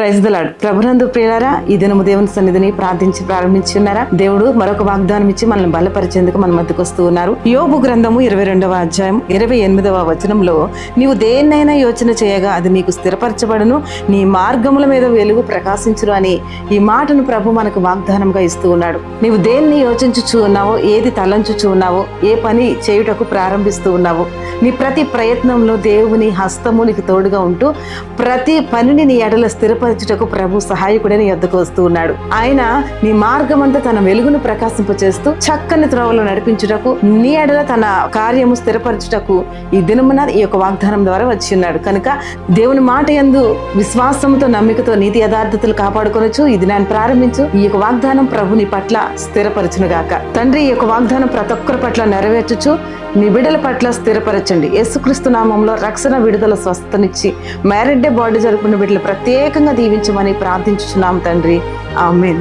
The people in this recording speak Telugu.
ప్రైజ్ దలాడ్ ప్రభునందు ప్రియులారా ఈ దినము దేవుని సన్నిధిని ప్రార్థించి ప్రారంభించి ఉన్నారా దేవుడు మరొక వాగ్దానం ఇచ్చి మనల్ని బలపరిచేందుకు మన మధ్యకు వస్తూ ఉన్నారు. యోబు గ్రంథము ఇరవై రెండవ అధ్యాయం ఇరవై ఎనిమిదవ వచనంలో నీవు దేన్నైనా యోచన చేయగా అది నీకు స్థిరపరచబడును నీ మార్గముల మీద వెలుగు ప్రకాశించును అని ఈ మాటను ప్రభు మనకు వాగ్దానంగా ఇస్తూ ఉన్నాడు. నీవు దేన్ని యోచించుచు ఉన్నావో ఏది తలంచుచు ఉన్నావో ఏ పని చేయుటకు ప్రారంభిస్తూ ఉన్నావో నీ ప్రతి ప్రయత్నంలో దేవుని హస్తము నీకు తోడుగా ఉంటూ ప్రతి పనిని నీ ఎడల స్థిరపరచుటకు ప్రభు సహాయకుడని ఎద్దకు వస్తూ ఉన్నాడు. ఆయన నీ మార్గమంతా తన వెలుగును ప్రకాశింపచేస్తూ చక్కని త్రోవలో నడిపించుటకు నీ ఎడల తన కార్యము స్థిరపరచుటకు ఈ దినమున ఈ యొక్క వాగ్దానం ద్వారా వచ్చి ఉన్నాడు. కనుక దేవుని మాట యందు విశ్వాసంతో నమ్మికతో నీతి యథార్థతలు కాపాడుకొనొచ్చు. ఈ దినాన్ని ప్రారంభించు. ఈ యొక్క వాగ్దానం ప్రభు నీ పట్ల స్థిరపరచును గాక తండ్రి ఈ యొక్క వాగ్దానం ప్రతి ఒక్కరి పట్ల నెరవేర్చుచు నీ బిడ్డల పట్ల స్థిరపరచండి. యేసుక్రీస్తు నామంలో రక్షణ విడుదల స్వస్థనిచ్చి మ్యారిడ్ డే బాడీ జరుపుకున్న బిడ్డలు ప్రత్యేకంగా దీవించమని ప్రార్థించుచున్నాం తండ్రి. ఆమెన్.